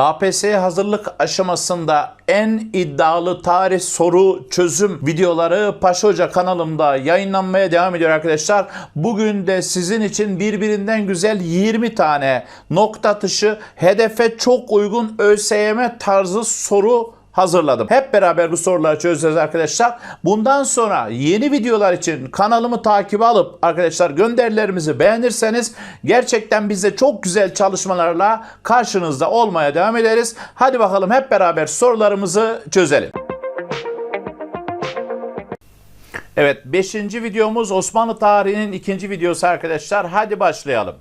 KPSS hazırlık aşamasında en iddialı tarih soru çözüm videoları Paşa Hoca kanalımda yayınlanmaya devam ediyor arkadaşlar. Bugün de sizin için birbirinden güzel 20 tane nokta atışı hedefe çok uygun ÖSYM tarzı soru hazırladım. Hep beraber bu soruları çözeceğiz arkadaşlar. Bundan sonra yeni videolar için kanalımı takibe alıp arkadaşlar gönderilerimizi beğenirseniz gerçekten bize çok güzel çalışmalarla karşınızda olmaya devam ederiz. Hadi bakalım hep beraber sorularımızı çözelim. Evet 5. videomuz Osmanlı tarihinin ikinci videosu arkadaşlar. Hadi başlayalım.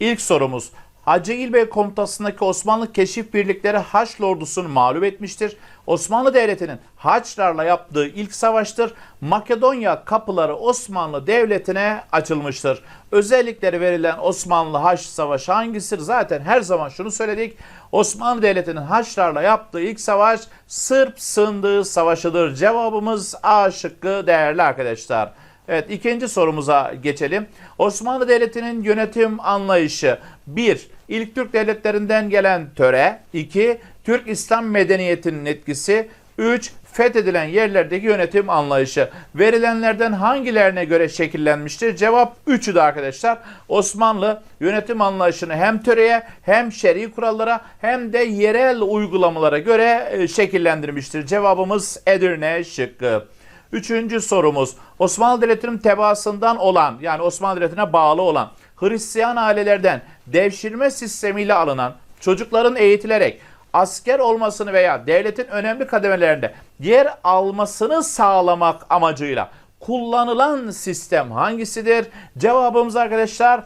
İlk sorumuz Hacı İlbey komutasındaki Osmanlı keşif birlikleri Haçlı ordusunu mağlup etmiştir. Osmanlı Devleti'nin Haçlarla yaptığı ilk savaştır. Makedonya kapıları Osmanlı Devleti'ne açılmıştır. Özellikleri verilen Osmanlı Haç Savaşı hangisidir? Zaten her zaman şunu söyledik. Osmanlı Devleti'nin Haçlarla yaptığı ilk savaş Sırp Sındığı Savaşı'dır. Cevabımız A şıkkı değerli arkadaşlar. Evet ikinci sorumuza geçelim. Osmanlı Devleti'nin yönetim anlayışı 1. İlk Türk devletlerinden gelen töre 2. Türk İslam medeniyetinin etkisi 3. Fethedilen yerlerdeki yönetim anlayışı. Verilenlerden hangilerine göre şekillenmiştir? Cevap 3'ü de arkadaşlar. Osmanlı yönetim anlayışını hem töreye hem şer'i kurallara hem de yerel uygulamalara göre e, şekillendirmiştir. Cevabımız Edirne şıkkı. Üçüncü sorumuz Osmanlı Devleti'nin tebaasından olan yani Osmanlı Devleti'ne bağlı olan Hristiyan ailelerden devşirme sistemiyle alınan çocukların eğitilerek asker olmasını veya devletin önemli kademelerinde yer almasını sağlamak amacıyla kullanılan sistem hangisidir? Cevabımız arkadaşlar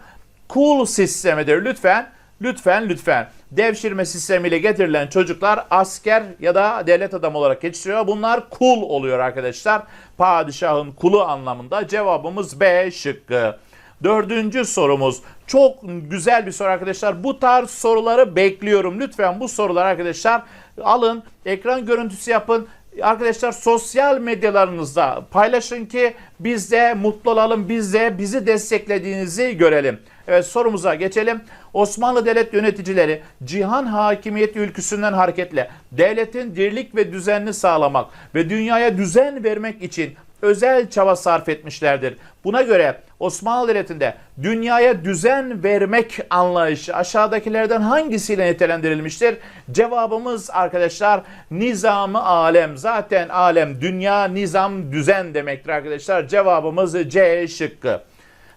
kul sistemidir. Lütfen, lütfen, lütfen. Devşirme sistemiyle getirilen çocuklar asker ya da devlet adamı olarak yetiştiriyor. Bunlar kul oluyor arkadaşlar. Padişahın kulu anlamında. Cevabımız B şıkkı. Dördüncü sorumuz. Çok güzel bir soru arkadaşlar. Bu tarz soruları bekliyorum. Lütfen bu sorular arkadaşlar alın. Ekran görüntüsü yapın. Arkadaşlar sosyal medyalarınızda paylaşın ki biz de mutlu olalım. Biz de bizi desteklediğinizi görelim. Evet sorumuza geçelim. Osmanlı devlet yöneticileri cihan hakimiyeti ülküsünden hareketle devletin dirlik ve düzenini sağlamak ve dünyaya düzen vermek için özel çaba sarf etmişlerdir. Buna göre Osmanlı Devleti'nde dünyaya düzen vermek anlayışı aşağıdakilerden hangisiyle nitelendirilmiştir? Cevabımız arkadaşlar nizamı alem. Zaten alem dünya nizam düzen demektir arkadaşlar. Cevabımız C şıkkı.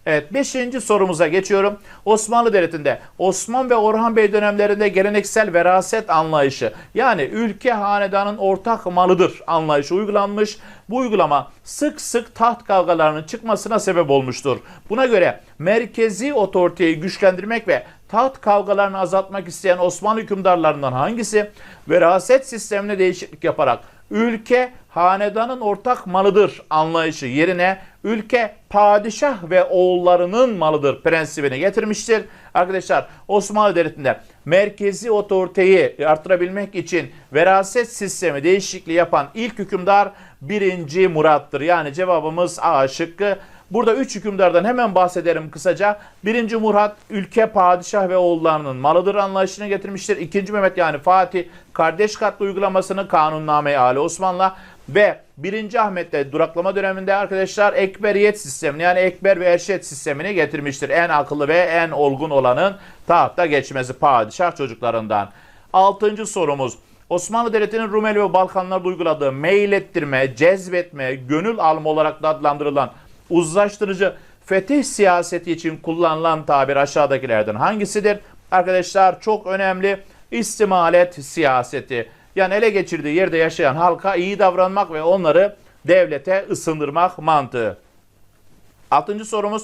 Evet 5. sorumuza geçiyorum. Osmanlı Devleti'nde Osman ve Orhan Bey dönemlerinde geleneksel veraset anlayışı yani ülke hanedanın ortak malıdır anlayışı uygulanmış. Bu uygulama sık sık taht kavgalarının çıkmasına sebep olmuştur. Buna göre merkezi otoriteyi güçlendirmek ve taht kavgalarını azaltmak isteyen Osmanlı hükümdarlarından hangisi veraset sistemine değişiklik yaparak ülke hanedanın ortak malıdır anlayışı yerine ülke padişah ve oğullarının malıdır prensibini getirmiştir. Arkadaşlar Osmanlı Devleti'nde merkezi otoriteyi artırabilmek için veraset sistemi değişikliği yapan ilk hükümdar 1. Murat'tır. Yani cevabımız A şıkkı. Burada üç hükümdardan hemen bahsederim kısaca. Birinci Murat ülke padişah ve oğullarının malıdır anlayışını getirmiştir. İkinci Mehmet yani Fatih kardeş katlı uygulamasını kanunname Ali Osman'la ve 1. Ahmet'te duraklama döneminde arkadaşlar ekberiyet sistemini yani ekber ve erşet sistemini getirmiştir. En akıllı ve en olgun olanın tahta geçmesi padişah çocuklarından. Altıncı sorumuz. Osmanlı Devleti'nin Rumeli ve Balkanlarda uyguladığı meylettirme, cezbetme, gönül alma olarak da adlandırılan uzlaştırıcı fetih siyaseti için kullanılan tabir aşağıdakilerden hangisidir? Arkadaşlar çok önemli istimalet siyaseti. Yani ele geçirdiği yerde yaşayan halka iyi davranmak ve onları devlete ısındırmak mantığı. Altıncı sorumuz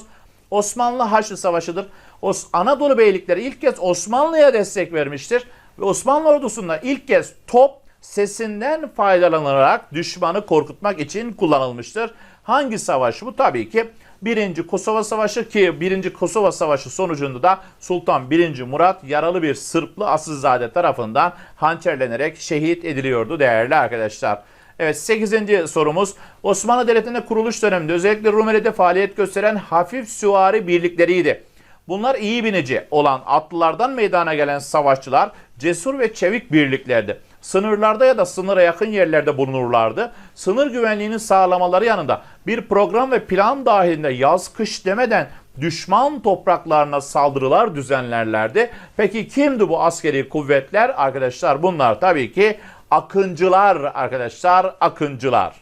Osmanlı Haçlı Savaşı'dır. Os Anadolu beylikleri ilk kez Osmanlı'ya destek vermiştir. Ve Osmanlı ordusunda ilk kez top sesinden faydalanarak düşmanı korkutmak için kullanılmıştır. Hangi savaş bu? Tabii ki Birinci Kosova Savaşı ki Birinci Kosova Savaşı sonucunda da Sultan 1. Murat yaralı bir Sırplı asilzade tarafından hançerlenerek şehit ediliyordu değerli arkadaşlar. Evet 8. sorumuz Osmanlı Devleti'nde kuruluş döneminde özellikle Rumeli'de faaliyet gösteren hafif süvari birlikleriydi. Bunlar iyi binici olan atlılardan meydana gelen savaşçılar cesur ve çevik birliklerdi. Sınırlarda ya da sınıra yakın yerlerde bulunurlardı. Sınır güvenliğini sağlamaları yanında bir program ve plan dahilinde yaz kış demeden düşman topraklarına saldırılar düzenlerlerdi. Peki kimdi bu askeri kuvvetler? Arkadaşlar bunlar tabii ki akıncılar arkadaşlar akıncılar.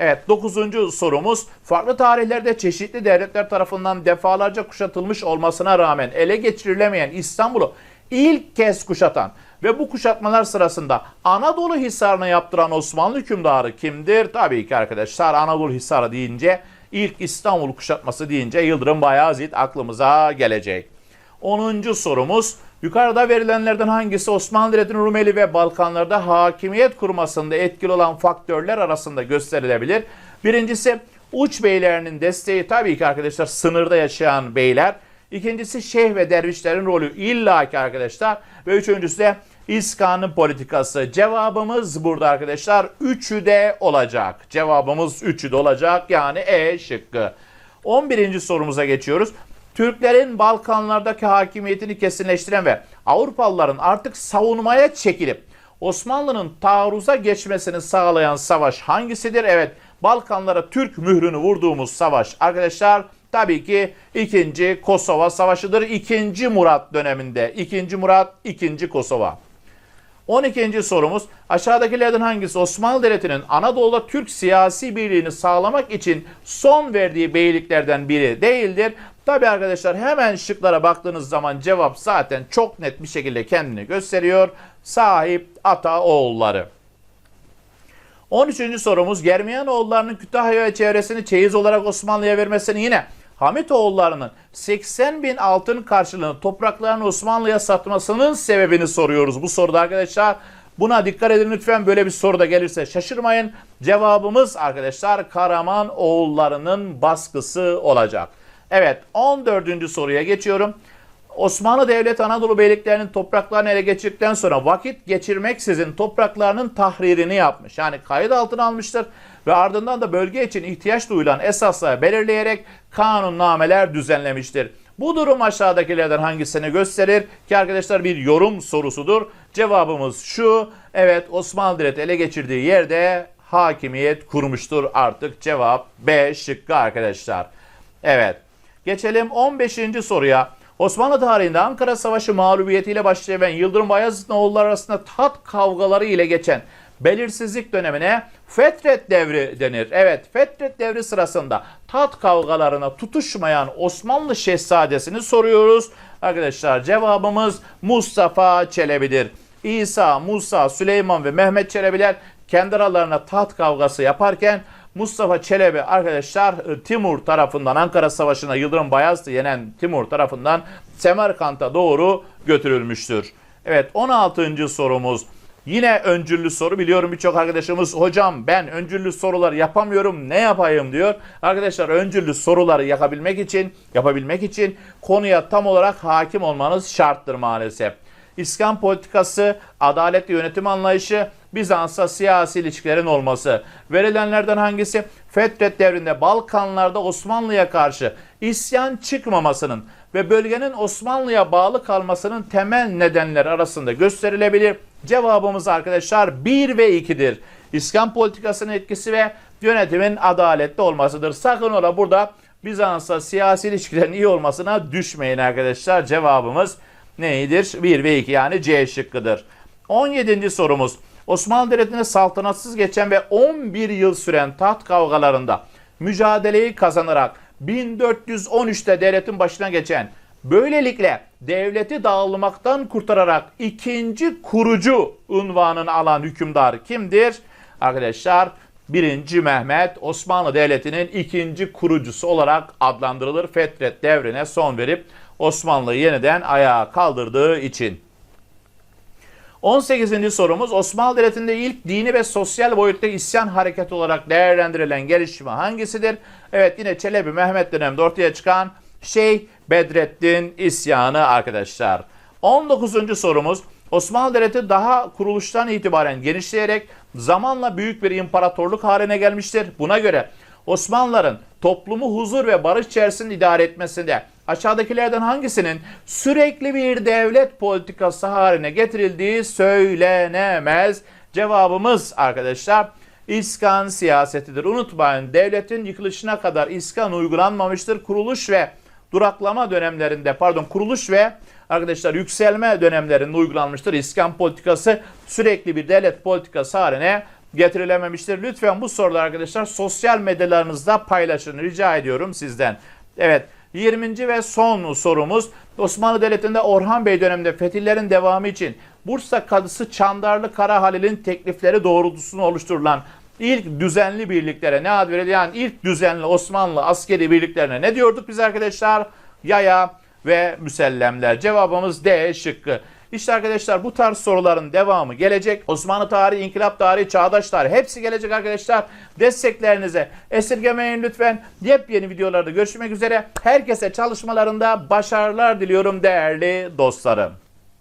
Evet 9. sorumuz farklı tarihlerde çeşitli devletler tarafından defalarca kuşatılmış olmasına rağmen ele geçirilemeyen İstanbul'u ilk kez kuşatan ve bu kuşatmalar sırasında Anadolu Hisarı'nı yaptıran Osmanlı hükümdarı kimdir? Tabii ki arkadaşlar Anadolu Hisarı deyince ilk İstanbul kuşatması deyince Yıldırım Bayezid aklımıza gelecek. 10. sorumuz yukarıda verilenlerden hangisi Osmanlı Devleti'nin Rumeli ve Balkanlarda hakimiyet kurmasında etkili olan faktörler arasında gösterilebilir? Birincisi uç beylerinin desteği tabii ki arkadaşlar sınırda yaşayan beyler. İkincisi şeyh ve dervişlerin rolü illaki arkadaşlar. Ve üçüncüsü de İskan'ın politikası. Cevabımız burada arkadaşlar üçü de olacak. Cevabımız üçü de olacak yani E şıkkı. 11. sorumuza geçiyoruz. Türklerin Balkanlardaki hakimiyetini kesinleştiren ve Avrupalıların artık savunmaya çekilip Osmanlı'nın taarruza geçmesini sağlayan savaş hangisidir? Evet Balkanlara Türk mührünü vurduğumuz savaş arkadaşlar tabii ki 2. Kosova Savaşı'dır. 2. Murat döneminde. 2. Murat 2. Kosova. 12. sorumuz aşağıdakilerden hangisi Osmanlı Devleti'nin Anadolu'da Türk siyasi birliğini sağlamak için son verdiği beyliklerden biri değildir? Tabi arkadaşlar hemen şıklara baktığınız zaman cevap zaten çok net bir şekilde kendini gösteriyor. Sahip ata oğulları. 13. sorumuz Germiyanoğullarının Kütahya ve çevresini çeyiz olarak Osmanlı'ya vermesini yine Hamitoğullarının 80 bin altın karşılığını topraklarını Osmanlı'ya satmasının sebebini soruyoruz bu soruda arkadaşlar. Buna dikkat edin lütfen böyle bir soru da gelirse şaşırmayın. Cevabımız arkadaşlar Karaman oğullarının baskısı olacak. Evet 14. soruya geçiyorum. Osmanlı Devleti Anadolu beyliklerinin topraklarını ele geçirdikten sonra vakit geçirmeksizin topraklarının tahririni yapmış. Yani kayıt altına almıştır ve ardından da bölge için ihtiyaç duyulan esasları belirleyerek kanunnameler düzenlemiştir. Bu durum aşağıdakilerden hangisini gösterir ki arkadaşlar bir yorum sorusudur. Cevabımız şu. Evet Osmanlı Devleti ele geçirdiği yerde hakimiyet kurmuştur artık. Cevap B şıkkı arkadaşlar. Evet. Geçelim 15. soruya. Osmanlı tarihinde Ankara Savaşı mağlubiyetiyle başlayan Yıldırım Bayezid'in oğulları arasında tat kavgaları ile geçen belirsizlik dönemine Fetret devri denir. Evet Fetret devri sırasında tat kavgalarına tutuşmayan Osmanlı şehzadesini soruyoruz. Arkadaşlar cevabımız Mustafa Çelebi'dir. İsa, Musa, Süleyman ve Mehmet Çelebiler kendi aralarına taht kavgası yaparken Mustafa Çelebi arkadaşlar e, Timur tarafından Ankara Savaşı'na Yıldırım Bayezid'i yenen Timur tarafından Semerkant'a doğru götürülmüştür. Evet 16. sorumuz. Yine öncüllü soru biliyorum birçok arkadaşımız hocam ben öncüllü sorular yapamıyorum ne yapayım diyor. Arkadaşlar öncüllü soruları yapabilmek için yapabilmek için konuya tam olarak hakim olmanız şarttır maalesef. İskan politikası, adaletli yönetim anlayışı, Bizans'a siyasi ilişkilerin olması. Verilenlerden hangisi? Fetret devrinde Balkanlarda Osmanlı'ya karşı isyan çıkmamasının ve bölgenin Osmanlı'ya bağlı kalmasının temel nedenleri arasında gösterilebilir. Cevabımız arkadaşlar 1 ve 2'dir. İskan politikasının etkisi ve yönetimin adaletli olmasıdır. Sakın ola burada Bizans'a siyasi ilişkilerin iyi olmasına düşmeyin arkadaşlar. Cevabımız neydir? 1 ve 2 yani C şıkkıdır. 17. sorumuz. Osmanlı Devleti'ne saltanatsız geçen ve 11 yıl süren taht kavgalarında mücadeleyi kazanarak 1413'te devletin başına geçen, böylelikle devleti dağılmaktan kurtararak ikinci kurucu unvanını alan hükümdar kimdir? Arkadaşlar 1. Mehmet Osmanlı Devleti'nin ikinci kurucusu olarak adlandırılır. Fetret devrine son verip Osmanlı'yı yeniden ayağa kaldırdığı için. 18. sorumuz Osmanlı Devleti'nde ilk dini ve sosyal boyutta isyan hareketi olarak değerlendirilen gelişme hangisidir? Evet yine Çelebi Mehmet döneminde ortaya çıkan şey Bedrettin isyanı arkadaşlar. 19. sorumuz Osmanlı Devleti daha kuruluştan itibaren genişleyerek zamanla büyük bir imparatorluk haline gelmiştir. Buna göre Osmanlıların toplumu huzur ve barış içerisinde idare etmesinde aşağıdakilerden hangisinin sürekli bir devlet politikası haline getirildiği söylenemez. Cevabımız arkadaşlar İskan siyasetidir. Unutmayın devletin yıkılışına kadar iskan uygulanmamıştır. Kuruluş ve duraklama dönemlerinde pardon kuruluş ve arkadaşlar yükselme dönemlerinde uygulanmıştır. İskan politikası sürekli bir devlet politikası haline getirilememiştir. Lütfen bu soruları arkadaşlar sosyal medyalarınızda paylaşın rica ediyorum sizden. Evet 20. ve son sorumuz Osmanlı Devleti'nde Orhan Bey döneminde fetihlerin devamı için Bursa Kadısı Çandarlı Kara Halil'in teklifleri doğrultusunda oluşturulan ilk düzenli birliklere ne ad verildi? Yani ilk düzenli Osmanlı askeri birliklerine ne diyorduk biz arkadaşlar? Yaya ve müsellemler. Cevabımız D şıkkı. İşte arkadaşlar bu tarz soruların devamı gelecek. Osmanlı tarihi, inkılap tarihi, çağdaş tarihi hepsi gelecek arkadaşlar. Desteklerinize esirgemeyin lütfen. Yepyeni videolarda görüşmek üzere. Herkese çalışmalarında başarılar diliyorum değerli dostlarım.